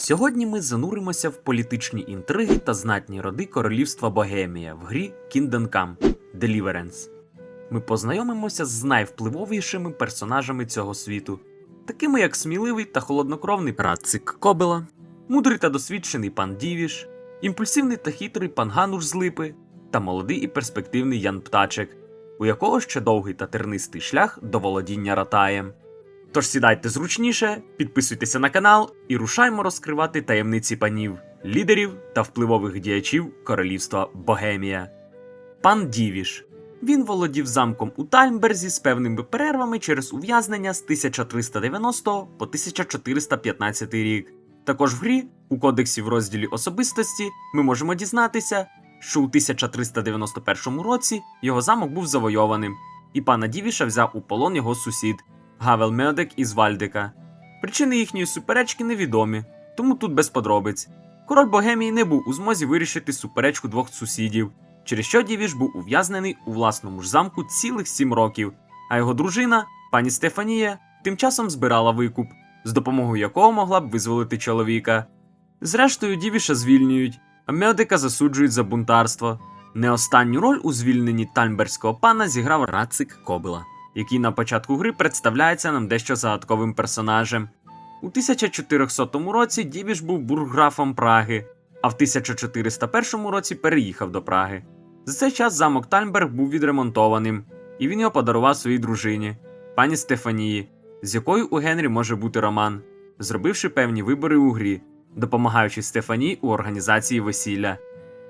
Сьогодні ми зануримося в політичні інтриги та знатні роди королівства Богемія в грі Kingdom Come Deliverance. Ми познайомимося з найвпливовішими персонажами цього світу, такими як сміливий та холоднокровний Рацик Кобела, мудрий та досвідчений пан Дівіш, імпульсивний та хитрий пан Гануш з Липи та молодий і перспективний Ян Птачек, у якого ще довгий та тернистий шлях до володіння Ратаєм. Тож сідайте зручніше, підписуйтеся на канал і рушаймо розкривати таємниці панів, лідерів та впливових діячів королівства Богемія. Пан Дівіш. Він володів замком у Тальмберзі з певними перервами через ув'язнення з 1390 по 1415 рік. Також в грі, у кодексі в розділі особистості, ми можемо дізнатися, що у 1391 році його замок був завойованим, і пана Дівіша взяв у полон його сусід Гавел Медек із Вальдика. Причини їхньої суперечки невідомі, тому тут без подробиць. Король Богемії не був у змозі вирішити суперечку двох сусідів, через що Дівіш був ув'язнений у власному ж замку цілих сім років, а його дружина, пані Стефанія, тим часом збирала викуп, з допомогою якого могла б визволити чоловіка. Зрештою, Дівіша звільнюють, а Медика засуджують за бунтарство. Не останню роль у звільненні тальмберського пана зіграв Рацик Кобила, який на початку гри представляється нам дещо загадковим персонажем. У 1400 році Дівіш був бургграфом Праги, а в 1401 році переїхав до Праги. За цей час замок Тальмберг був відремонтованим, і він його подарував своїй дружині, пані Стефанії, з якою у Генрі може бути роман, зробивши певні вибори у грі, допомагаючи Стефанії у організації весілля.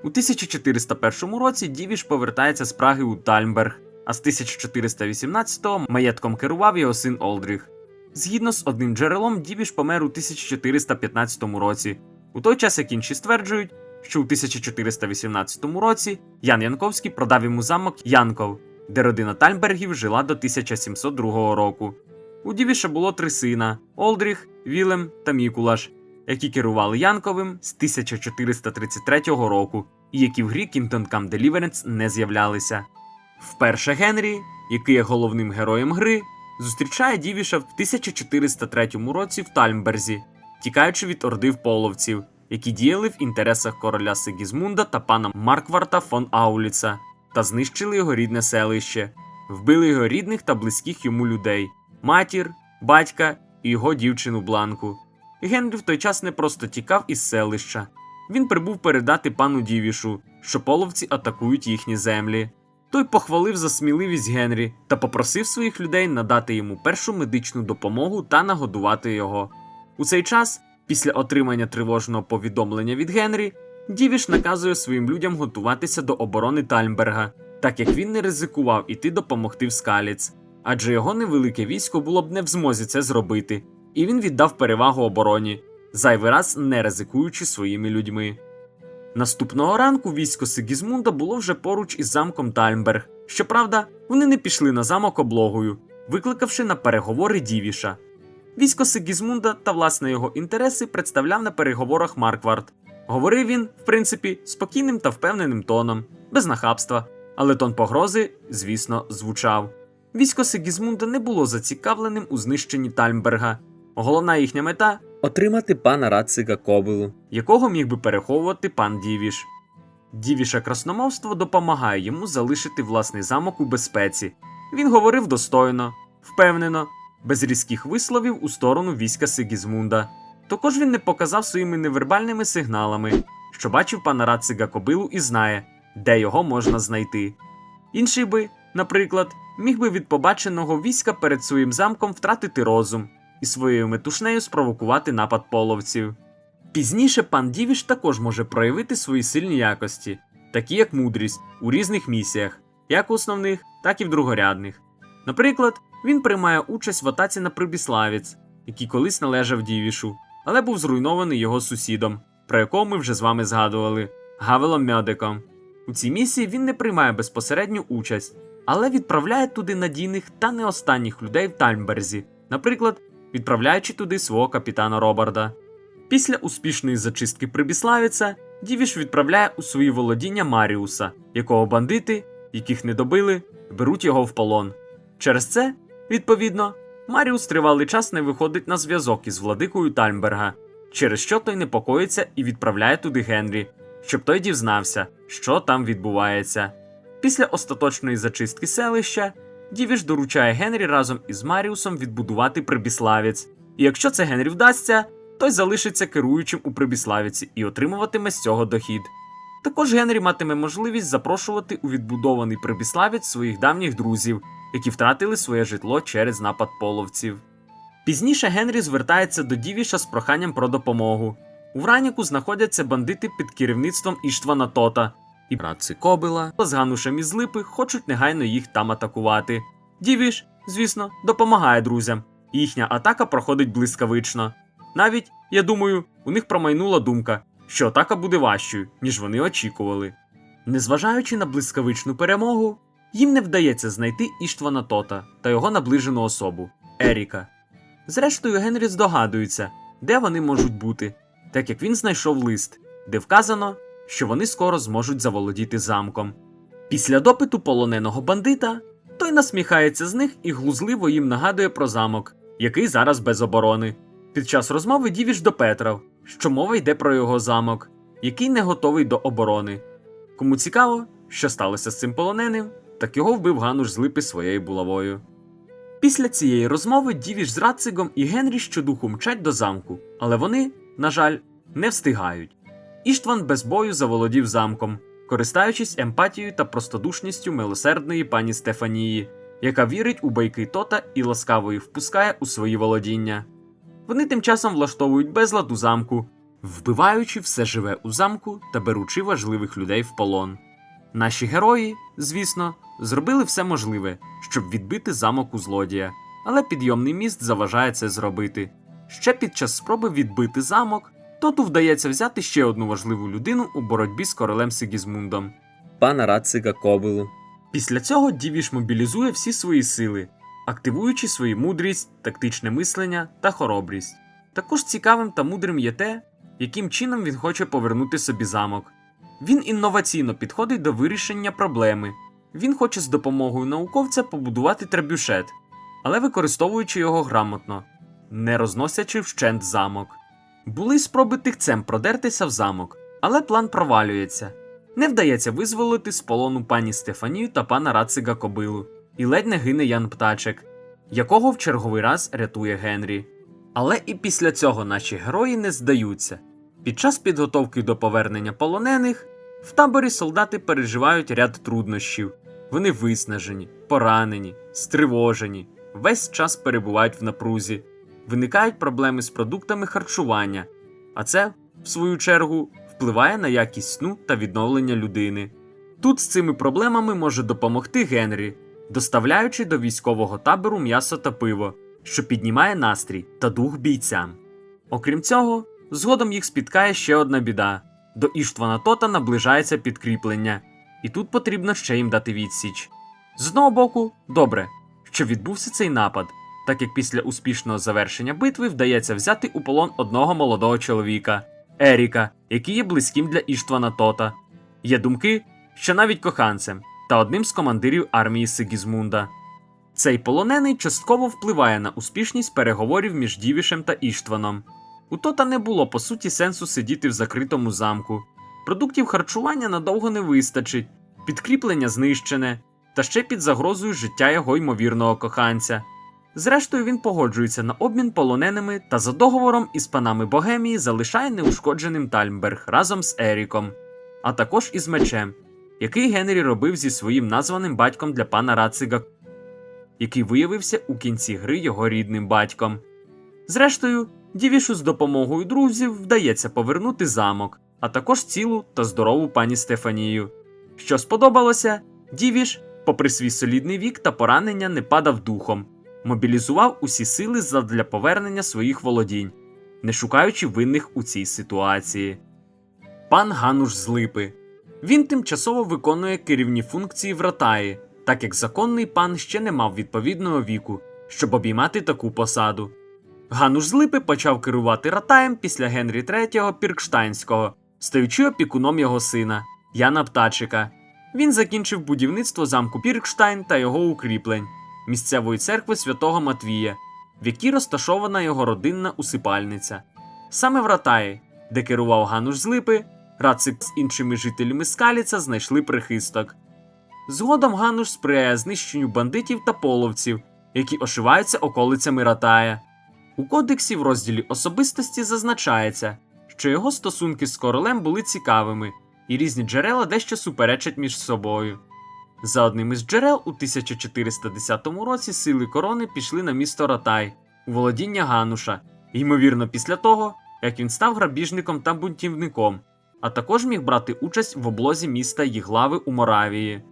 У 1401 році Дівіш повертається з Праги у Тальмберг, а з 1418-го маєтком керував його син Олдріх. Згідно з одним джерелом, Дівіш помер у 1415 році, у той час як інші стверджують, що у 1418 році Ян Янковський продав йому замок Янков, де родина Тальмбергів жила до 1702 року. У Дівіша було три сина: Олдріх, Вілем та Мікулаш, які керували Янковим з 1433 року, і які в грі Kingdom Come Deliverance не з'являлися. Вперше Генрі, який є головним героєм гри, зустрічає Дівіша в 1403 році в Тальмберзі, тікаючи від орди половців, які діяли в інтересах короля Сигізмунда та пана Маркварта фон Ауліца, та знищили його рідне селище, вбили його рідних та близьких йому людей матір, батька і його дівчину Бланку. Генрі в той час не просто тікав із селища. Він прибув передати пану Дівішу, що половці атакують їхні землі. Той похвалив за сміливість Генрі та попросив своїх людей надати йому першу медичну допомогу та нагодувати його. У цей час, після отримання тривожного повідомлення від Генрі, Дівіш наказує своїм людям готуватися до оборони Тальмберга, так як він не ризикував іти допомогти в Скаліц, адже його невелике військо було б не в змозі це зробити, і він віддав перевагу обороні, зайвий раз не ризикуючи своїми людьми. Наступного ранку військо Сигізмунда було вже поруч із замком Тальмберг. Щоправда, вони не пішли на замок облогою, викликавши на переговори Дівіша. Військо Сигізмунда та власне його інтереси представляв на переговорах Марквард. Говорив він, в принципі, спокійним та впевненим тоном, без нахабства, але тон погрози, звісно, звучав. Військо Сигізмунда не було зацікавленим у знищенні Тальмберга. Головна їхня мета отримати пана Рацига Кобилу, якого міг би переховувати пан Дівіш. Дівіша красномовство допомагає йому залишити власний замок у безпеці. Він говорив достойно, впевнено, без різких висловів у сторону війська Сигізмунда. Також він не показав своїми невербальними сигналами, що бачив пана Рацига Кобилу і знає, де його можна знайти. Інший би, наприклад, міг би від побаченого війська перед своїм замком втратити розум і своєю метушнею спровокувати напад половців. Пізніше пан Дівіш також може проявити свої сильні якості, такі як мудрість у різних місіях, як основних, так і в другорядних. Наприклад, він приймає участь в атаці на Прибіславець, який колись належав Дівішу, але був зруйнований його сусідом, про якого ми вже з вами згадували Гавелом Мьодиком. У цій місії він не приймає безпосередню участь, але відправляє туди надійних та не останніх людей в Тальмберзі, наприклад, відправляючи туди свого капітана Робарда. Після успішної зачистки Прибіславіця Дівіш відправляє у свої володіння Маріуса, якого бандити, яких не добили, беруть його в полон. Через це, відповідно, Маріус тривалий час не виходить на зв'язок із владикою Тальмберга, через що той непокоїться і відправляє туди Генрі, щоб той дізнався, що там відбувається. Після остаточної зачистки селища Дівіш доручає Генрі разом із Маріусом відбудувати Прибіславець, і якщо це Генрі вдасться, той залишиться керуючим у Прибіславіці і отримуватиме з цього дохід. Також Генрі матиме можливість запрошувати у відбудований Прибіславець своїх давніх друзів, які втратили своє житло через напад половців. Пізніше Генрі звертається до Дівіша з проханням про допомогу. У Враніку знаходяться бандити під керівництвом Іштвана Тота, і братці Кобила з Ганушем із Липи хочуть негайно їх там атакувати. Дівіш, звісно, допомагає друзям, їхня атака проходить блискавично. Навіть, я думаю, у них промайнула думка, що атака буде важчою, ніж вони очікували. Незважаючи на блискавичну перемогу, їм не вдається знайти Іштвана Тота та його наближену особу Еріка. Зрештою, Генрі здогадується, де вони можуть бути, так як він знайшов лист, де вказано, що вони скоро зможуть заволодіти замком. Після допиту полоненого бандита той насміхається з них і глузливо їм нагадує про замок, який зараз без оборони. Під час розмови Дівіш допетрав, що мова йде про його замок, який не готовий до оборони. Кому цікаво, що сталося з цим полоненим, так його вбив Гануш з липи своєю булавою. Після цієї розмови Дівіш з Рацигом і Генрі щодуху мчать до замку, але вони, на жаль, не встигають. Іштван без бою заволодів замком, користаючись емпатією та простодушністю милосердної пані Стефанії, яка вірить у байки Тота і ласкаво їх впускає у свої володіння. Вони тим часом влаштовують безлад у замку, вбиваючи все живе у замку та беручи важливих людей в полон. Наші герої, звісно, зробили все можливе, щоб відбити замок у злодія, але підйомний міст заважає це зробити. Ще під час спроби відбити замок, Тоту вдається взяти ще одну важливу людину у боротьбі з королем Сигізмундом пана Рацига Кобилу. Після цього Дівіш мобілізує всі свої сили, активуючи свою мудрість, тактичне мислення та хоробрість. Також цікавим та мудрим є те, яким чином він хоче повернути собі замок. Він інноваційно підходить до вирішення проблеми. Він хоче з допомогою науковця побудувати требюшет, але використовуючи його грамотно, не розносячи вщент замок. Були спроби тихцем продертися в замок, але план провалюється. Не вдається визволити з полону пані Стефанію та пана Рацига Кобилу, і ледь не гине Ян Птачек, якого в черговий раз рятує Генрі. Але і після цього наші герої не здаються. Під час підготовки до повернення полонених в таборі солдати переживають ряд труднощів. Вони виснажені, поранені, стривожені, весь час перебувають в напрузі, виникають проблеми з продуктами харчування, а це, в свою чергу, впливає на якість сну та відновлення людини. Тут з цими проблемами може допомогти Генрі, доставляючи до військового табору м'ясо та пиво, що піднімає настрій та дух бійцям. Окрім цього, згодом їх спіткає ще одна біда: до Іштвана Тота наближається підкріплення, і тут потрібно ще їм дати відсіч. З одного боку, добре, що відбувся цей напад, так як після успішного завершення битви вдається взяти у полон одного молодого чоловіка Еріка, який є близьким для Іштвана Тота. Є думки, що навіть коханцем та одним з командирів армії Сигізмунда. Цей полонений частково впливає на успішність переговорів між Дівішем та Іштваном. У Тота не було по суті сенсу сидіти в закритому замку. Продуктів харчування надовго не вистачить, підкріплення знищене, та ще під загрозою життя його ймовірного коханця. Зрештою, він погоджується на обмін полоненими та за договором із панами Богемії залишає неушкодженим Тальмберг разом з Еріком, а також із мечем, який Генрі робив зі своїм названим батьком для пана Рацига, який виявився у кінці гри його рідним батьком. Зрештою, Дівішу з допомогою друзів вдається повернути замок, а також цілу та здорову пані Стефанію. Що сподобалося, Дівіш, попри свій солідний вік та поранення, не падав духом, мобілізував усі сили задля повернення своїх володінь, не шукаючи винних у цій ситуації. Пан Гануш з Липи. Він тимчасово виконує керівні функції в Ратаї, так як законний пан ще не мав відповідного віку, щоб обіймати таку посаду. Гануш з Липи почав керувати Ратаєм після Генрі III Піркштайнського, стаючи опікуном його сина Яна Птачика. Він закінчив будівництво замку Піркштайн та його укріплень, місцевої церкви святого Матвія, в якій розташована його родинна усипальниця. Саме в Ратаї, де керував Гануш з Липи, Рацик з іншими жителями Скаліца знайшли прихисток. Згодом Гануш сприяє знищенню бандитів та половців, які ошиваються околицями Ратая. У кодексі в розділі особистості зазначається, що його стосунки з королем були цікавими, і різні джерела дещо суперечать між собою. За одним із джерел, у 1410 році сили корони пішли на місто Ратай у володіння Гануша, ймовірно, після того, як він став грабіжником та бунтівником, а також міг брати участь в облозі міста Єглави у Моравії.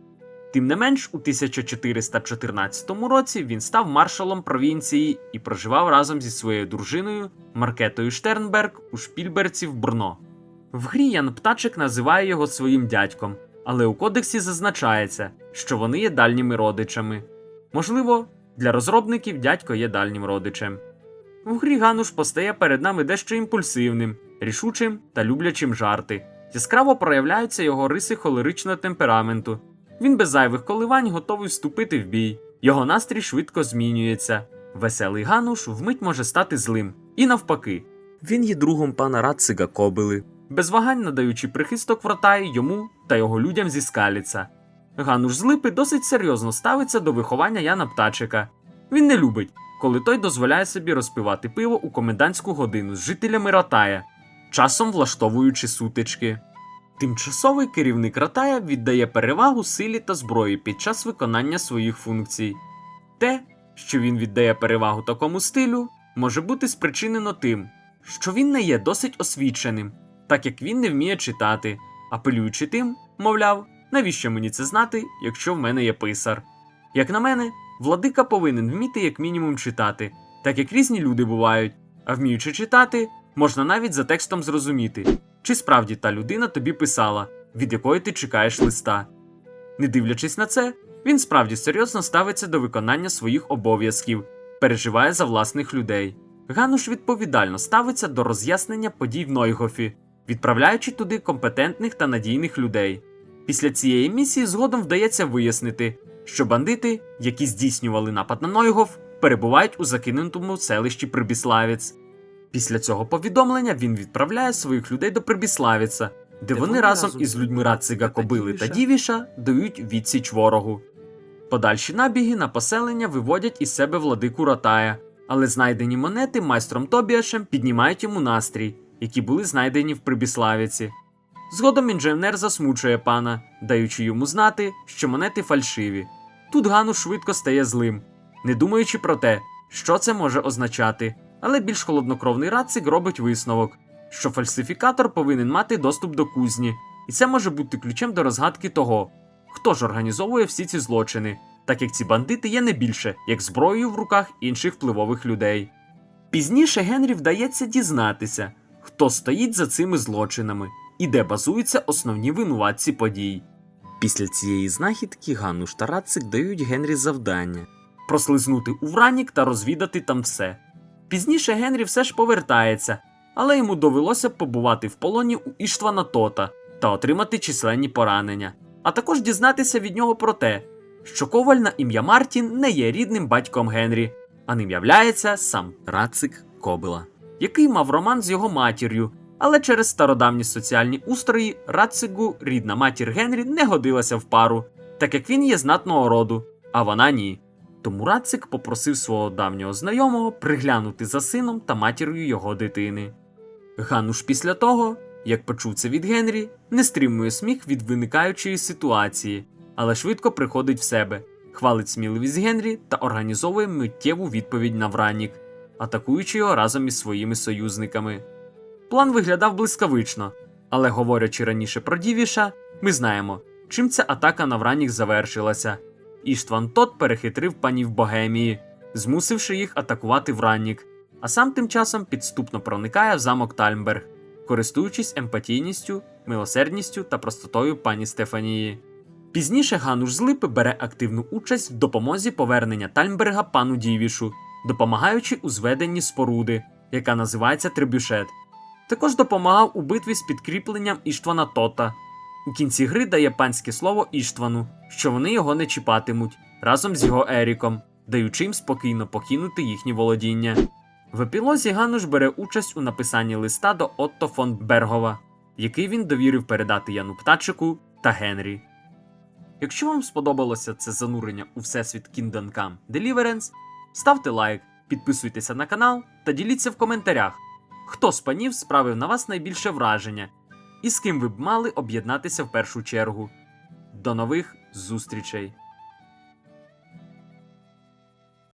Тим не менш, у 1414 році він став маршалом провінції і проживав разом зі своєю дружиною Маркетою Штернберг у Шпільберці в Брно. В грі Ян Птачик називає його своїм дядьком, але у кодексі зазначається, що вони є дальніми родичами. Можливо, для розробників дядько є дальнім родичем. В грі Гануш постає перед нами дещо імпульсивним, рішучим та люблячим жарти. Яскраво проявляються його риси холеричного темпераменту. Він без зайвих коливань готовий вступити в бій. Його настрій швидко змінюється. Веселий Гануш вмить може стати злим. І навпаки. Він є другом пана Рацига Кобили, без вагань надаючи прихисток вратаї йому та його людям зі скаліца. Гануш з Липи досить серйозно ставиться до виховання Яна Птачика. Він не любить, коли той дозволяє собі розпивати пиво у комендантську годину з жителями Ратая, часом влаштовуючи сутички. Тимчасовий керівник Ратая віддає перевагу силі та зброї під час виконання своїх функцій. Те, що він віддає перевагу такому стилю, може бути спричинено тим, що він не є досить освіченим, так як він не вміє читати, апелюючи тим, мовляв, навіщо мені це знати, якщо в мене є писар. Як на мене, владика повинен вміти як мінімум читати, так як різні люди бувають, а вміючи читати, можна навіть за текстом зрозуміти, чи справді та людина тобі писала, від якої ти чекаєш листа. Не дивлячись на це, він справді серйозно ставиться до виконання своїх обов'язків, переживає за власних людей. Гануш відповідально ставиться до роз'яснення подій в Нойгофі, відправляючи туди компетентних та надійних людей. Після цієї місії згодом вдається вияснити, що бандити, які здійснювали напад на Нойгоф, перебувають у закинутому селищі Прибіславець. Після цього повідомлення він відправляє своїх людей до Прибіславіця, де, вони, разом із людьми Рацига Кобили та Дівіша дають відсіч ворогу. Подальші набіги на поселення виводять із себе владику Ратая, але знайдені монети майстром Тобіашем піднімають йому настрій, які були знайдені в Прибіславіці. Згодом інженер засмучує пана, даючи йому знати, що монети фальшиві. Тут Гану швидко стає злим, не думаючи про те, що це може означати, але більш холоднокровний рацик робить висновок, що фальсифікатор повинен мати доступ до кузні, і це може бути ключем до розгадки того, хто ж організовує всі ці злочини, так як ці бандити є не більше, як зброєю в руках інших впливових людей. Пізніше Генрі вдається дізнатися, хто стоїть за цими злочинами і де базуються основні винуватці подій. Після цієї знахідки Гануш та Рацик дають Генрі завдання прослизнути у Вранік та розвідати там все. Пізніше Генрі все ж повертається, але йому довелося побувати в полоні у Іштвана Тота та отримати численні поранення, а також дізнатися від нього про те, що коваль на ім'я Мартін не є рідним батьком Генрі, а ним являється сам Рацик Кобила, який мав роман з його матір'ю, але через стародавні соціальні устрої Рацигу рідна матір Генрі не годилася в пару, так як він є знатного роду, а вона ні. Тому Рацик попросив свого давнього знайомого приглянути за сином та матір'ю його дитини. Гануш після того, як почув це від Генрі, не стримує сміх від виникаючої ситуації, але швидко приходить в себе, хвалить сміливість Генрі та організовує миттєву відповідь на Вранік, атакуючи його разом із своїми союзниками. План виглядав блискавично, але говорячи раніше про Дівіша, ми знаємо, чим ця атака на Вранік завершилася. Іштван Тот перехитрив панів Богемії, змусивши їх атакувати Враннік, а сам тим часом підступно проникає в замок Тальмберг, користуючись емпатійністю, милосердністю та простотою пані Стефанії. Пізніше Гануш з Липи бере активну участь в допомозі повернення Тальмберга пану Дівішу, допомагаючи у зведенні споруди, яка називається Трибюшет. Також допомагав у битві з підкріпленням Іштвана Тота. У кінці гри дає панське слово Іштвану, що вони його не чіпатимуть разом з його Еріком, даючи їм спокійно покинути їхні володіння. В епілозі Гануш бере участь у написанні листа до Отто фон Бергова, який він довірив передати Яну Птачику та Генрі. Якщо вам сподобалося це занурення у всесвіт Kingdom Come Deliverance, ставте лайк, підписуйтеся на канал та діліться в коментарях, хто з панів справив на вас найбільше враження і з ким ви б мали об'єднатися в першу чергу. До нових зустрічей!